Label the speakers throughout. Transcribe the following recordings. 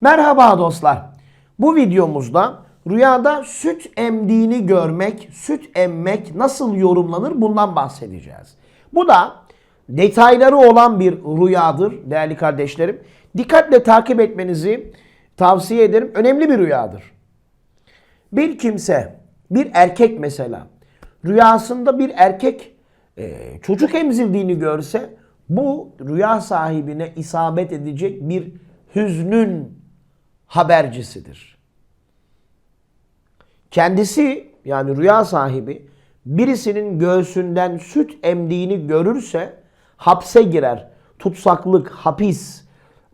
Speaker 1: Merhaba dostlar. Bu videomuzda rüyada süt emdiğini görmek, süt emmek nasıl yorumlanır bundan bahsedeceğiz. Bu da detayları olan bir rüyadır değerli kardeşlerim. Dikkatle takip etmenizi tavsiye ederim. Önemli bir rüyadır. Bir kimse, bir erkek mesela rüyasında bir erkek e, çocuk emzirdiğini görse bu rüya sahibine isabet edecek bir hüznün habercisidir. Kendisi yani rüya sahibi birisinin göğsünden süt emdiğini görürse hapse girer. Tutsaklık, hapis,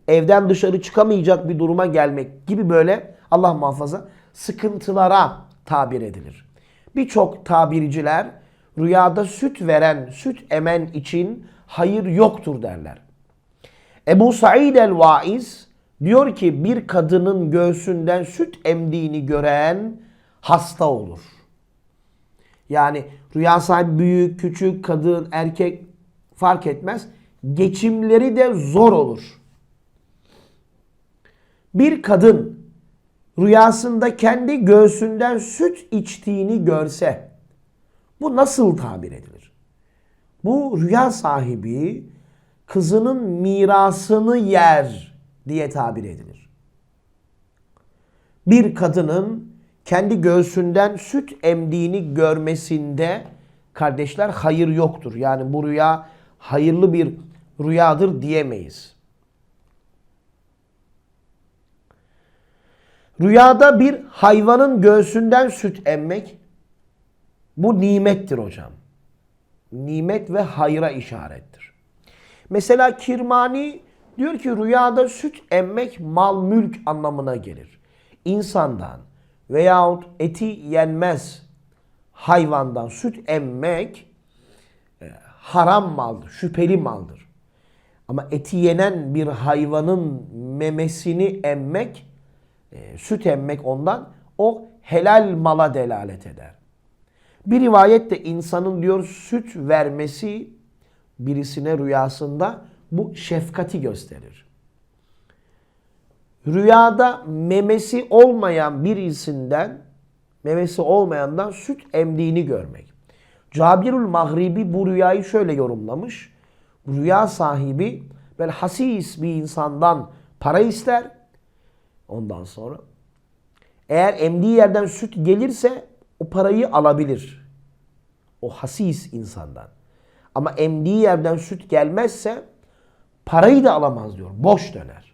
Speaker 1: evden dışarı çıkamayacak bir duruma gelmek gibi böyle Allah muhafaza sıkıntılara tabir edilir. Birçok tabirciler rüyada süt veren, süt emen için hayır yoktur derler. Ebu Said el-Vaiz diyor ki bir kadının göğsünden süt emdiğini gören hasta olur. Yani rüya sahibi büyük, küçük, kadın, erkek fark etmez. Geçimleri de zor olur. Bir kadın rüyasında kendi göğsünden süt içtiğini görse bu nasıl tabir edilir? Bu rüya sahibi kızının mirasını yer diye tabir edilir. Bir kadının kendi göğsünden süt emdiğini görmesinde kardeşler hayır yoktur. Yani bu rüya hayırlı bir rüyadır diyemeyiz. Rüyada bir hayvanın göğsünden süt emmek bu nimettir hocam. Nimet ve hayra işarettir. Mesela Kirmani diyor ki rüyada süt emmek mal mülk anlamına gelir. İnsandan veyahut eti yenmez hayvandan süt emmek e, haram maldır, şüpheli maldır. Ama eti yenen bir hayvanın memesini emmek, e, süt emmek ondan o helal mala delalet eder. Bir rivayette insanın diyor süt vermesi birisine rüyasında bu şefkati gösterir. Rüyada memesi olmayan birisinden, memesi olmayandan süt emdiğini görmek. Cabirül Mahribi bu rüyayı şöyle yorumlamış. Rüya sahibi böyle hasis bir insandan para ister. Ondan sonra eğer emdiği yerden süt gelirse o parayı alabilir. O hasis insandan. Ama emdiği yerden süt gelmezse parayı da alamaz diyor. Boş döner.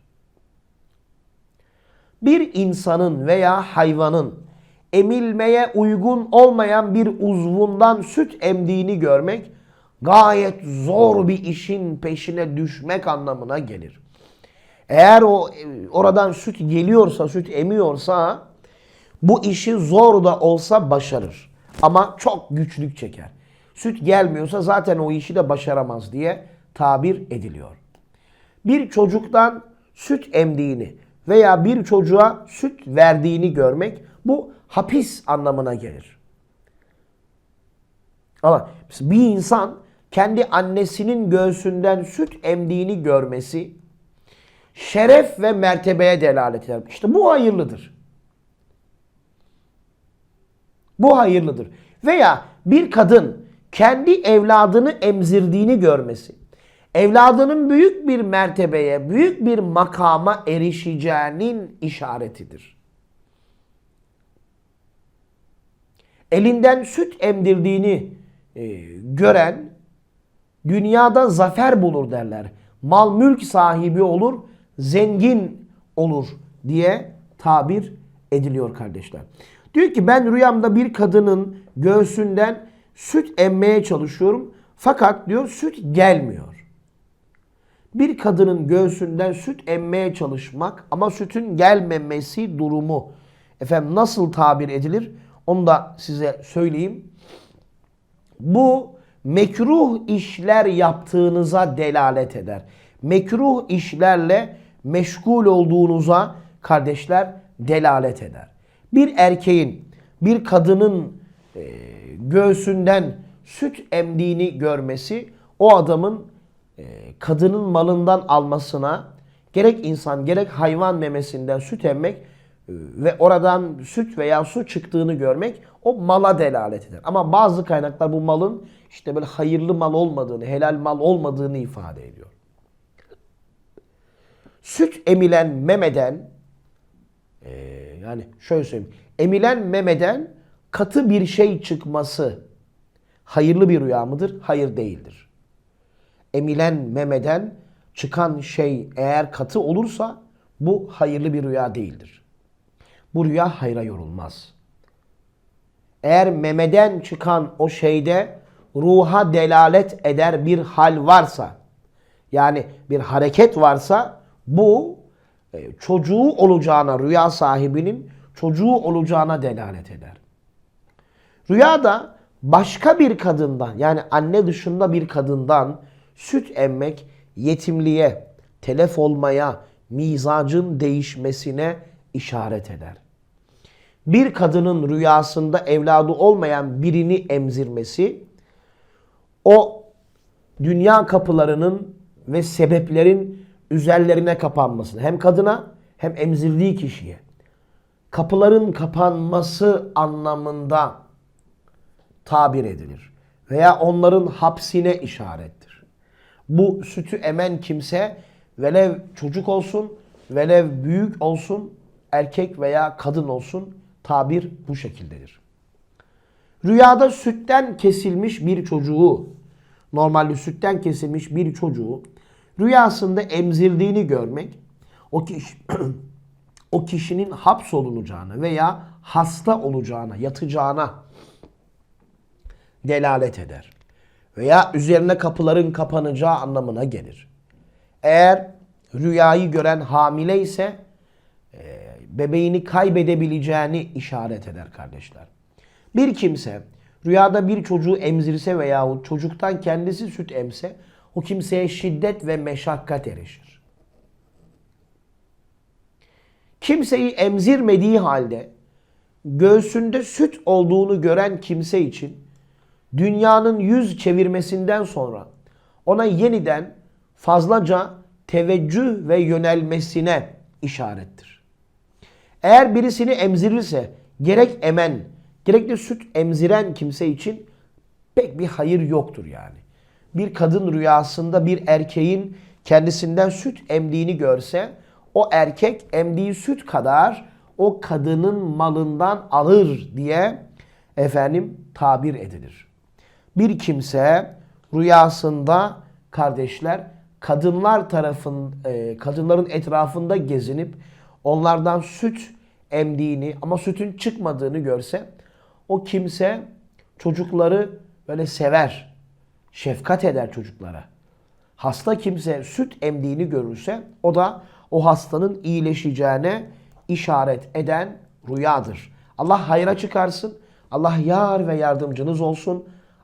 Speaker 1: Bir insanın veya hayvanın emilmeye uygun olmayan bir uzvundan süt emdiğini görmek gayet zor bir işin peşine düşmek anlamına gelir. Eğer o oradan süt geliyorsa, süt emiyorsa bu işi zor da olsa başarır. Ama çok güçlük çeker. Süt gelmiyorsa zaten o işi de başaramaz diye tabir ediliyor. Bir çocuktan süt emdiğini veya bir çocuğa süt verdiğini görmek bu hapis anlamına gelir. Ama bir insan kendi annesinin göğsünden süt emdiğini görmesi şeref ve mertebeye delalet eder. İşte bu hayırlıdır. Bu hayırlıdır. Veya bir kadın kendi evladını emzirdiğini görmesi, evladının büyük bir mertebeye, büyük bir makama erişeceğinin işaretidir. Elinden süt emdirdiğini e, gören dünyada zafer bulur derler. Mal mülk sahibi olur, zengin olur diye tabir ediliyor kardeşler. Diyor ki ben rüyamda bir kadının göğsünden süt emmeye çalışıyorum. Fakat diyor süt gelmiyor. Bir kadının göğsünden süt emmeye çalışmak ama sütün gelmemesi durumu efendim nasıl tabir edilir? Onu da size söyleyeyim. Bu mekruh işler yaptığınıza delalet eder. Mekruh işlerle meşgul olduğunuza kardeşler delalet eder. Bir erkeğin bir kadının e, göğsünden süt emdiğini görmesi o adamın kadının malından almasına, gerek insan gerek hayvan memesinden süt emmek e, ve oradan süt veya su çıktığını görmek o mala delalet eder. Ama bazı kaynaklar bu malın işte böyle hayırlı mal olmadığını, helal mal olmadığını ifade ediyor. Süt emilen memeden e, yani şöyle söyleyeyim. Emilen memeden katı bir şey çıkması hayırlı bir rüya mıdır? Hayır değildir. Emilen memeden çıkan şey eğer katı olursa bu hayırlı bir rüya değildir. Bu rüya hayra yorulmaz. Eğer memeden çıkan o şeyde ruha delalet eder bir hal varsa, yani bir hareket varsa bu e, çocuğu olacağına, rüya sahibinin çocuğu olacağına delalet eder. Rüyada başka bir kadından yani anne dışında bir kadından süt emmek yetimliğe, telef olmaya, mizacın değişmesine işaret eder. Bir kadının rüyasında evladı olmayan birini emzirmesi o dünya kapılarının ve sebeplerin üzerlerine kapanmasını hem kadına hem emzirdiği kişiye kapıların kapanması anlamında tabir edilir. Veya onların hapsine işarettir. Bu sütü emen kimse velev çocuk olsun, velev büyük olsun, erkek veya kadın olsun tabir bu şekildedir. Rüyada sütten kesilmiş bir çocuğu, normalde sütten kesilmiş bir çocuğu rüyasında emzirdiğini görmek o kişi o kişinin hapsolunacağına veya hasta olacağına, yatacağına delalet eder. Veya üzerine kapıların kapanacağı anlamına gelir. Eğer rüyayı gören hamile ise e, bebeğini kaybedebileceğini işaret eder kardeşler. Bir kimse rüyada bir çocuğu emzirse veya çocuktan kendisi süt emse o kimseye şiddet ve meşakkat erişir. Kimseyi emzirmediği halde göğsünde süt olduğunu gören kimse için dünyanın yüz çevirmesinden sonra ona yeniden fazlaca teveccüh ve yönelmesine işarettir. Eğer birisini emzirirse gerek emen gerek de süt emziren kimse için pek bir hayır yoktur yani. Bir kadın rüyasında bir erkeğin kendisinden süt emdiğini görse o erkek emdiği süt kadar o kadının malından alır diye efendim tabir edilir. Bir kimse rüyasında kardeşler kadınlar tarafın e, kadınların etrafında gezinip onlardan süt emdiğini ama sütün çıkmadığını görse o kimse çocukları böyle sever, şefkat eder çocuklara. Hasta kimse süt emdiğini görürse o da o hastanın iyileşeceğine işaret eden rüyadır. Allah hayra çıkarsın. Allah yar ve yardımcınız olsun.